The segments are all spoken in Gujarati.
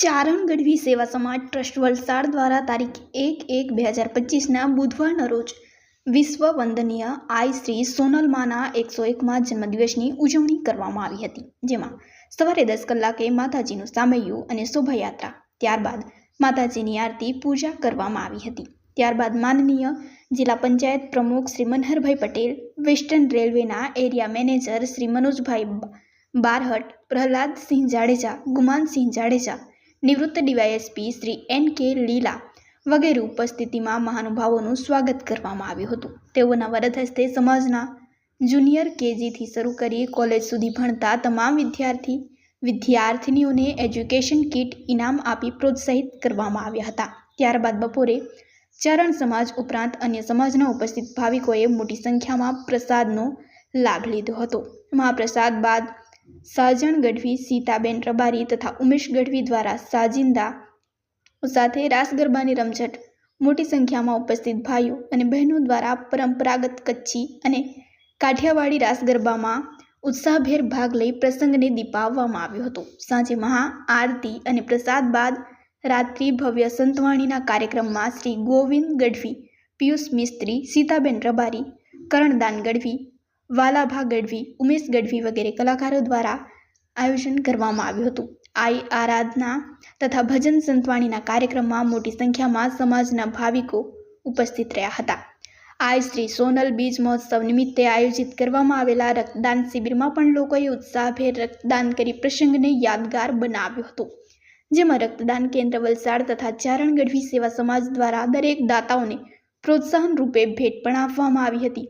ચારણ ગઢવી સેવા સમાજ ટ્રસ્ટ વલસાડ દ્વારા તારીખ એક એક બે હજાર પચીસના બુધવારના રોજ વિશ્વ વંદનીય આઈ શ્રી સોનલમાના એકસો એકમાં જન્મદિવસની ઉજવણી કરવામાં આવી હતી, જેમાં સવારે દસ કલાકે માતાજીનું સામૈયું અને શોભાયાત્રા, ત્યારબાદ માતાજીની આરતી પૂજા કરવામાં આવી હતી. ત્યારબાદ માનનીય જિલ્લા પંચાયત પ્રમુખ શ્રી મનહરભાઈ પટેલ, વેસ્ટર્ન રેલવેના એરિયા મેનેજર શ્રી મનોજભાઈ બારહટ, પ્રહલાદસિંહ જાડેજા, ગુમાનસિંહ જાડેજા નિવૃત્ત ડીવાયએસપી શ્રી એન કે લીલા વગેરે ઉપસ્થિતિમાં મહાનુભાવોનું સ્વાગત કરવામાં આવ્યું હતું. તેઓના વરદ હસ્તે સમાજના જુનિયર કેજીથી શરૂ કરી કોલેજ સુધી ભણતા તમામ વિદ્યાર્થી, વિદ્યાર્થીનીઓને એજ્યુકેશન કિટ ઇનામ આપી પ્રોત્સાહિત કરવામાં આવ્યા હતા. ત્યારબાદ બપોરે ચરણ સમાજ ઉપરાંત અન્ય સમાજના ઉપસ્થિત ભાવિકોએ મોટી સંખ્યામાં પ્રસાદનો લાભ લીધો હતો. મહાપ્રસાદ બાદ સાજણ ગઢવી, સીતાબેન રબારી તથા ઉમેશ ગઢવી દ્વારા સાજિંદા સાથે રાસ ગરબાની રમઝટ. મોટી સંખ્યામાં ઉપસ્થિત ભાઈઓ અને બહેનો દ્વારા પરંપરાગત કચ્છી અને કાઠિયાવાડી રાસ ગરબામાં ઉત્સાહભેર ભાગ લઈ પ્રસંગને દીપાવવામાં આવ્યો હતો. સાંજે મહા આરતી અને પ્રસાદ બાદ રાત્રિ ભવ્ય સંતવાણીના કાર્યક્રમમાં શ્રી ગોવિંદ ગઢવી, પિયુષ મિસ્ત્રી, સીતાબેન રબારી, કરણદાન ગઢવી વાલાભા ગઢવી, ઉમેશ ગઢવી વગેરે કલાકારો દ્વારા આયોજન કરવામાં આવ્યું હતું. આઈ આરાધના તથા ભજન સંતવાણીના કાર્યક્રમમાં મોટી સંખ્યામાં સમાજના ભાવિકો ઉપસ્થિત રહ્યા હતા. આઈ શ્રી સોનલ બીજ મહોત્સવ નિમિત્તે આયોજિત કરવામાં આવેલા રક્તદાન શિબિરમાં પણ લોકોએ ઉત્સાહભેર રક્તદાન કરી પ્રસંગને યાદગાર બનાવ્યો હતો. જેમાં રક્તદાન કેન્દ્ર વલસાડ તથા ચારણ ગઢવી સેવા સમાજ દ્વારા દરેક દાતાઓને પ્રોત્સાહન રૂપે ભેટ પણ આપવામાં આવી હતી.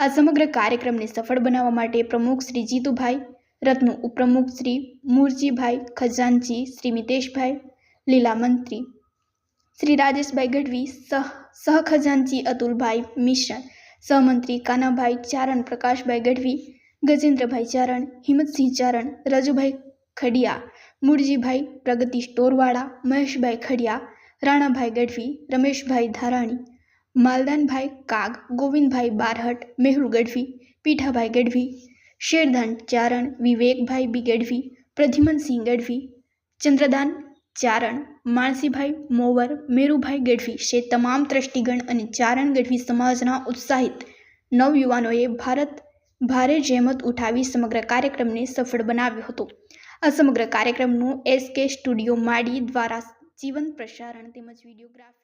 આ સમગ્ર કાર્યક્રમને સફળ બનાવવા માટે પ્રમુખ શ્રી જીતુભાઈ, રત્ન ઉપપ્રમુખ શ્રી મૂરજીભાઈ ખજાનચી શ્રી મિતેશભાઈ, લીલા મંત્રી, શ્રી રાજેશભાઈ ગઢવી, સહ સહખજાનજી અતુલભાઈ મિશ્રા, સહમંત્રી કાનાભાઈ ચારણ, પ્રકાશભાઈ ગઢવી, ગજેન્દ્રભાઈ ચારણ, હિંમતસિંહ ચારણ, રાજુભાઈ ખડિયા, મૂળજીભાઈ પ્રગતિ સ્ટોરવાળા, મહેશભાઈ ખડિયા, રાણાભાઈ ગઢવી, રમેશભાઈ ધારાણી માલદાનભાઈ કાગ, ગોવિંદભાઈ બારહટ, મેહુલ ગઢવી, પીઠાભાઈ ગઢવી, શેરધન ચારણ, વિવેકભાઈ બી ગઢવી પ્રદ્યુમનસિંહ ગઢવી, ચંદ્રદાન ચારણ, માણસીભાઈ મોવર, મેરુભાઈ ગઢવી છે તમામ ટ્રસ્ટીગણ અને ચારણ ગઢવી સમાજના ઉત્સાહિત નવયુવાનોએ ભારત ભારે જહેમત ઉઠાવી સમગ્ર કાર્યક્રમને સફળ બનાવ્યો હતો. આ સમગ્ર કાર્યક્રમનું એસકે સ્ટુડિયો માડી દ્વારા જીવંત પ્રસારણ તેમજ વિડીયોગ્રાફી